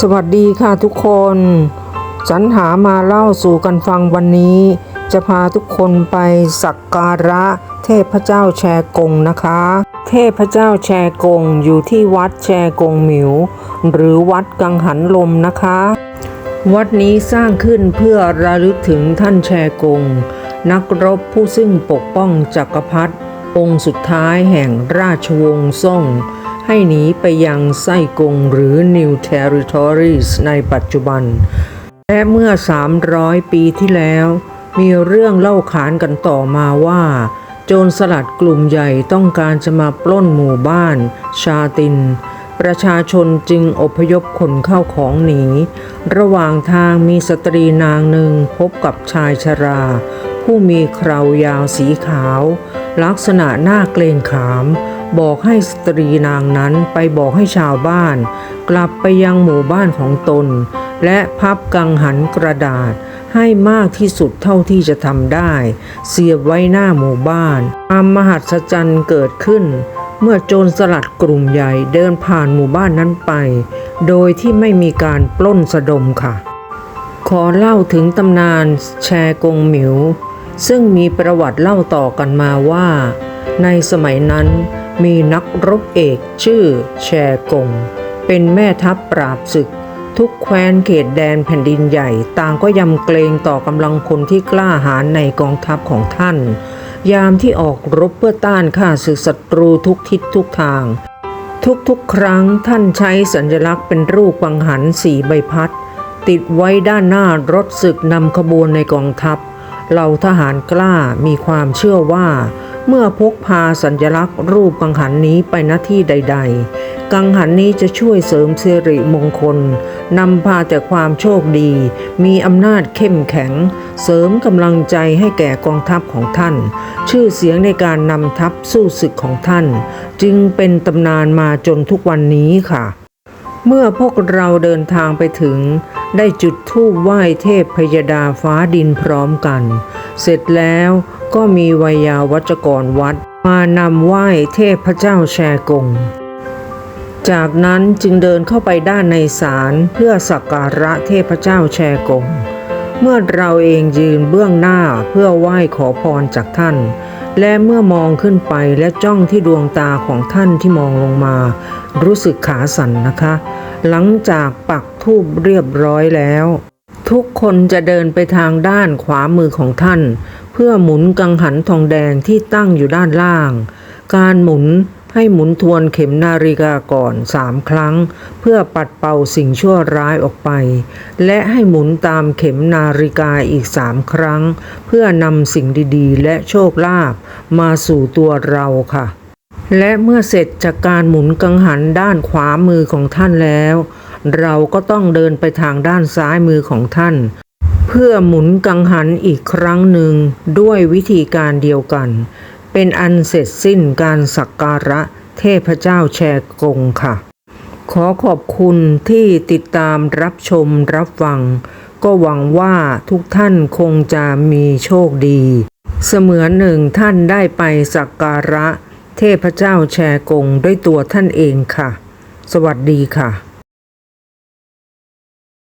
สวัสดีค่ะทุกคน สรรหามาเล่าสู่กันฟังวันนี้ จะพาทุกคนไปสักการะเทพเจ้าแชกงนะคะ เทพเจ้าแชกงอยู่ที่วัดแชกงหมิว หรือวัดกังหันลมนะคะ วัดนี้สร้างขึ้นเพื่อระลึกถึงท่านแชกง นักรบผู้ซึ่งปกป้องจักรพรรดิองค์สุดท้ายแห่งราชวงศ์ซ่ง ให้หนีไปยังไส้กงหรือ New Territories ในปัจจุบัน และเมื่อ 300 ปีที่แล้ว มีเรื่องเล่าขานกันต่อมาว่า โจรสลัดกลุ่มใหญ่ต้องการจะมาปล้นหมู่บ้าน ชาติน ประชาชนจึงอพยพขนเข้าของหนี ระหว่างทางมีสตรีนางหนึ่งพบกับชายชรา ผู้มีเคราวยาวสีขาว ลักษณะหน้าเกรงขาม บอกให้สตรีนางนั้นไปบอกให้ชาวบ้าน กลับไปยังหมู่บ้านของตน และพับกังหันกระดาษให้มากที่สุดเท่าที่จะทำได้ เสียบไว้หน้าหมู่บ้านความมหัศจรรย์เกิดขึ้น เมื่อโจรสลัดกลุ่มใหญ่เดินผ่านหมู่บ้านนั้นไป โดยที่ไม่มีการปล้นสะดมค่ะ ขอเล่าถึงตำนานแชกงหมิว ซึ่งมีประวัติเล่าต่อกันมาว่า ในสมัยนั้น มีนักรบเอกชื่อแชกง เป็นแม่ทัพปราบศึก ทุกแคว้นเขตแดนแผ่นดินใหญ่ ต่างก็ยำเกรงต่อกำลังพลที่กล้าหาญในกองทัพของท่าน ยามที่ออกรบเพื่อต้านข้าศึกศัตรูทุกทิศทุกทาง ทุกๆครั้งท่านใช้สัญลักษณ์เป็นรูปวังหันสีใบพัด ติดไว้ด้านหน้ารถศึกนำขบวนในกองทัพ เหล่าทหารกล้ามีความเชื่อว่า เมื่อพกพาสัญลักษณ์รูปกังหันนี้ไปณที่ใด ๆ กังหันนี้จะช่วยเสริมสิริมงคลนำพาแต่ความโชคดี มีอำนาจเข้มแข็ง เสริมกำลังใจให้แก่กองทัพของท่าน ชื่อเสียงในการนำทัพสู้ศึกของท่าน จึงเป็นตำนานมาจนทุกวันนี้ค่ะ เมื่อพวกเราเดินทางไปถึง ได้จุดธูปไหว้เทพพยดาฟ้าดินพร้อมกัน เสร็จแล้วก็มีวยาวัจกรวัดมานำไหว้เทพพระเจ้าแชกง จากนั้นจึงเดินเข้าไปด้านในศาลเพื่อสักการะเทพพระเจ้าแชกง เมื่อเราเองยืนเบื้องหน้าเพื่อไหว้ขอพรจากท่าน และเมื่อมองขึ้นไปและจ้องที่ดวงตาของท่านที่มองลงมา รู้สึกขาสั่นนะคะ หลังจากปัก ธูปเรียบร้อยแล้ว ทุกคนจะเดินไปทางด้านขวามือของท่าน เพื่อหมุนกังหันทองแดงที่ตั้งอยู่ด้านล่าง การหมุนให้หมุนทวนเข็มนาฬิกาก่อนสามครั้ง เพื่อปัดเป่าสิ่งชั่วร้ายออกไป และให้หมุนตามเข็มนาฬิกาอีกสามครั้ง เพื่อนำสิ่งดีๆ และโชคลาภมาสู่ตัวเราค่ะ และเมื่อเสร็จจากการหมุนกังหันด้านขวามือของท่านแล้ว เราก็ต้องเดินไปทางด้านซ้ายมือของท่าน เพื่อหมุนกังหันอีกครั้งหนึ่งด้วยวิธีการเดียวกัน เป็นอันเสร็จสิ้นการสักการะเทพเจ้าแชกงค่ะ ขอขอบคุณที่ติดตามรับชมรับฟัง ก็หวังว่าทุกท่านคงจะมีโชคดี เสมือนหนึ่งท่านได้ไปสักการะเทพเจ้าแชกงด้วยตัวท่านเองค่ะ สวัสดีค่ะ